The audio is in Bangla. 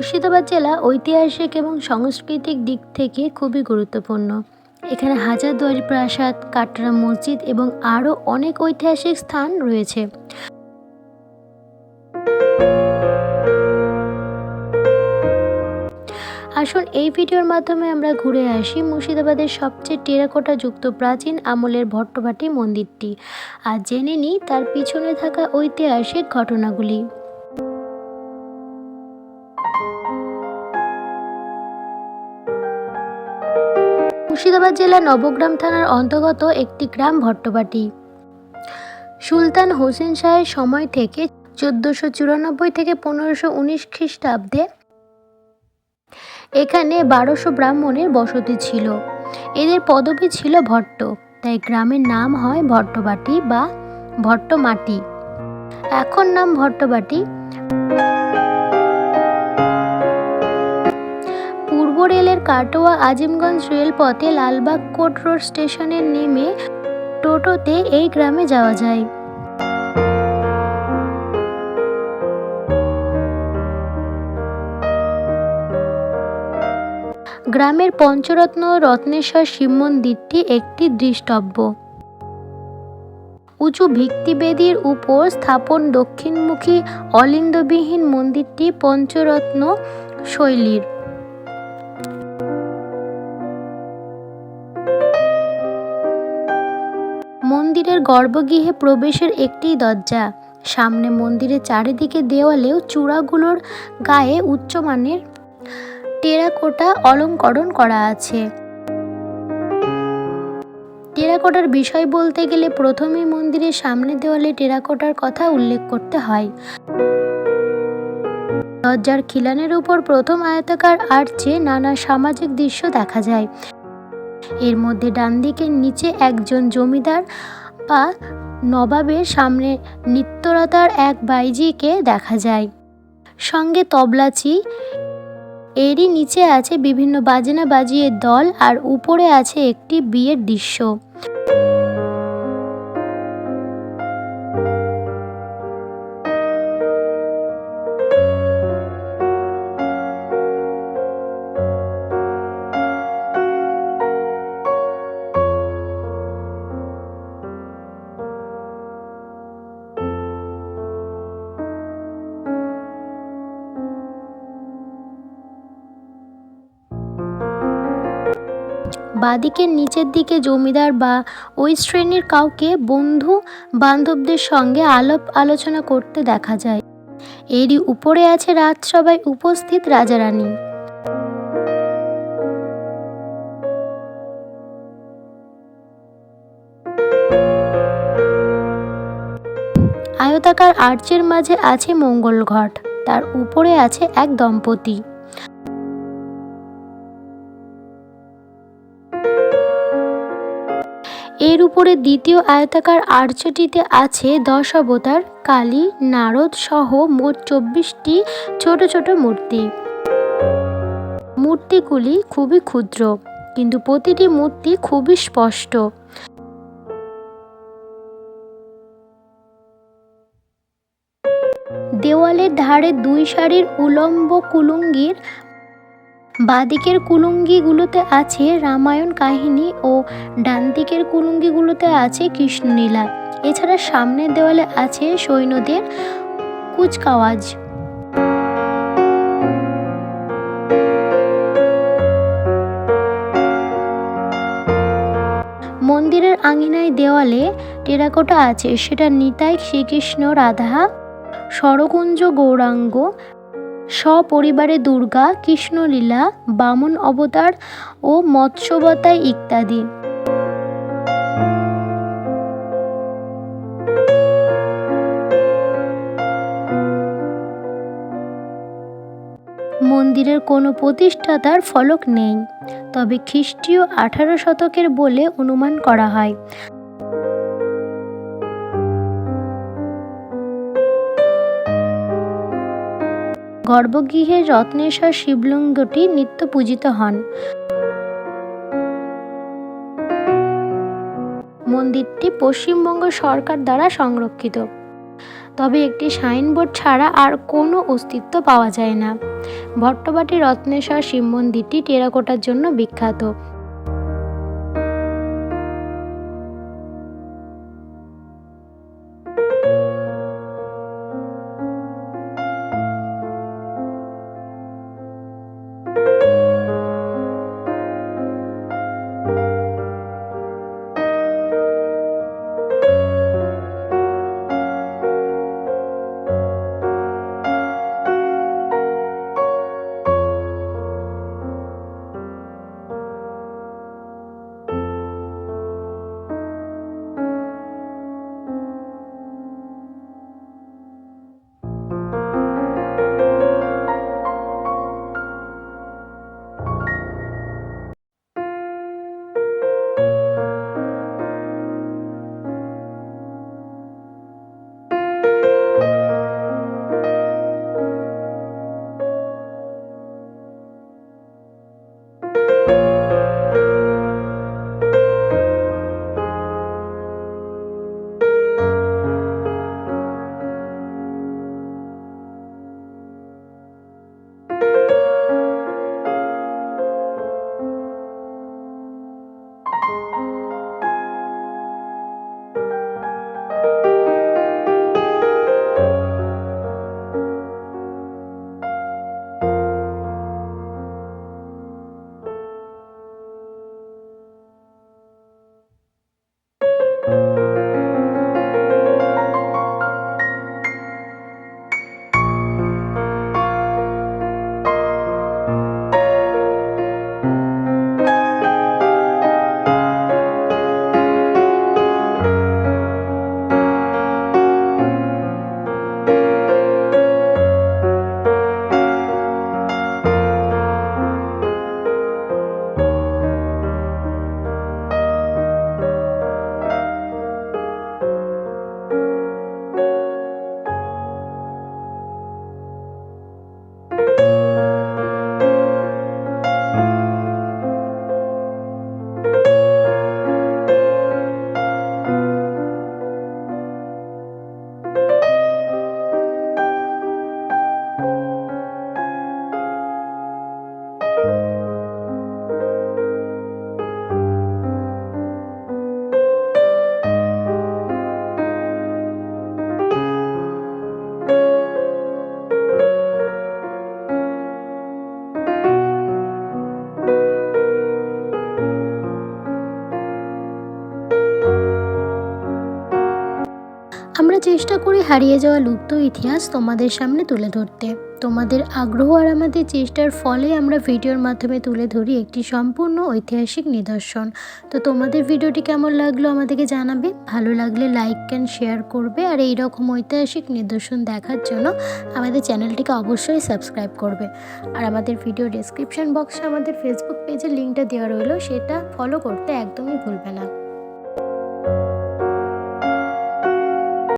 মুর্শিদাবাদ জেলা ঐতিহাসিক এবং সাংস্কৃতিক দিক থেকে খুবই গুরুত্বপূর্ণ। এখানে হাজারদুয়ারি প্রাসাদ, কাটরা মসজিদ এবং আরও অনেক ঐতিহাসিক স্থান রয়েছে। আসুন এই ভিডিওর মাধ্যমে আমরা ঘুরে আসি মুর্শিদাবাদের সবচেয়ে টেরাকোটা যুক্ত প্রাচীন আমলের ভট্টভাটি মন্দিরটি। আর জেনে নিই তার পিছনে থাকা ঐতিহাসিক ঘটনাগুলি। মুর্শিদাবাদ জেলার নবগ্রাম থানার অন্তর্গত একটি গ্রাম ভট্টবাটি। সুলতান হোসেন শাহের সময় থেকে চোদ্দোশো চুরানব্বই থেকে পনেরোশো উনিশ খ্রিস্টাব্দে এখানে বারোশো ব্রাহ্মণের বসতি ছিল। এদের পদবি ছিল ভট্ট, তাই গ্রামের নাম হয় ভট্টবাটি বা ভট্টমাটি। এখন নাম ভট্টবাটি। পূর্ব রেলের কাটোয়া আজিমগঞ্জ রেলপথে লালবাগ কোট রোড স্টেশনে নেমে টোটোতে এই গ্রামে যাওয়া যায়। গ্রামের পঞ্চরত্ন রত্নেশ্বর শিব মন্দিরটি একটি দৃষ্টব্য। উঁচু ভিত্তিবেদির উপর স্থাপন দক্ষিণমুখী অলিন্দবিহীন মন্দিরটি পঞ্চরত্ন শৈলীর। মন্দিরের গর্ভগৃহে প্রবেশের একটি দরজা। সামনে মন্দিরের চারিদিকে দেওয়ালেও চূড়াগুলোর গায়ে উচ্চমানের টেরাকোটা অলঙ্করণ করা আছে। টেরাকোটার বিষয় বলতে গেলে প্রথমেই মন্দিরের সামনে দেওয়ালে টেরাকোটার কথা উল্লেখ করতে হয়। দরজার খিলানের উপর প্রথম আয়তাকার আর্চে নানা সামাজিক দৃশ্য দেখা যায়। এর মধ্যে ডান দিকের নিচে একজন জমিদার বা নবাবের সামনে নিত্যরতার এক বাইজিকে দেখা যায়। সঙ্গে তবলাচি। এরই নিচে আছে বিভিন্ন বাজনা বাজিয়ে দল আর উপরে আছে একটি বিয়ের দৃশ্য। বাদিকের নিচের দিকে জমিদার বা ওই শ্রেণির কাউকে বন্ধু বান্ধবদের সঙ্গে আলাপ আলোচনা করতে দেখা যায়। এরই উপরে আছে রাজসভায় উপস্থিত রাজারানী। আয়তাকার আর্চের মাঝে আছে মঙ্গল ঘট, তার উপরে আছে এক দম্পতি। এর উপরে দ্বিতীয় আয়তাকার আর্চটিতে আছে দশ অবতার, কালী, নারদ সহ মোট চব্বিশটি ছোট ছোট মূর্তি। মূর্তিগুলি খুবই ক্ষুদ্র, কিন্তু প্রতিটি মূর্তি খুবই স্পষ্ট। দেওয়ালের ধারে দুই সারির উলম্ব কুলুঙ্গির বাদিকের কুলুঙ্গিগুলোতে আছে রামায়ণ কাহিনী ও ডান দিকের কুলুঙ্গিগুলোতে আছে কৃষ্ণলীলা। এছাড়া সামনের দেওয়ালে আছে সৈন্যদের কুচকাওয়াজ। মন্দিরের আঙিনায় দেওয়ালে টেরাকোটা আছে, সেটা নিতাই শ্রীকৃষ্ণ, রাধা সরকুঞ্জ গৌরাঙ্গ সপরিবারে দুর্গা, কৃষ্ণলীলা, বামন অবতার ও মৎস্যবতায় ইত্যাদি। মন্দিরের কোনো প্রতিষ্ঠাতার ফলক নেই, তবে খ্রিস্টীয় আঠারো শতকের বলে অনুমান করা হয়। গর্ভগৃহে রত্নেশ্বর শিবলিঙ্গটি নিত্য পূজিত হন। মন্দিরটি পশ্চিমবঙ্গ সরকার দ্বারা সংরক্ষিত। তবে একটি সাইনবোর্ড ছাড়া আর কোনো অস্তিত্ব পাওয়া যায় না। ভট্টবাটি রত্নেশ্বর শিব মন্দিরটি টেরাকোটার জন্য বিখ্যাত। আমরা চেষ্টা করি হারিয়ে যাওয়া লুপ্ত ইতিহাস তোমাদের সামনে তুলে ধরতে। তোমাদের আগ্রহ আর আমাদের চেষ্টার ফলে আমরা ভিডিওর মাধ্যমে তুলে ধরি একটি সম্পূর্ণ ঐতিহাসিক নিদর্শন। তো তোমাদের ভিডিওটি কেমন লাগল আমাদেরকে জানাবে। ভালো লাগলে লাইক অ্যান্ড শেয়ার করবে আর এই রকম ঐতিহাসিক নিদর্শন দেখার জন্য আমাদের চ্যানেলটিকে অবশ্যই সাবস্ক্রাইব করবে। আর আমাদের ভিডিও ডেসক্রিপশন বক্সে আমাদের ফেসবুক পেজের লিঙ্কটা দেওয়া রইল, সেটা ফলো করতে একদমই ভুলবে না।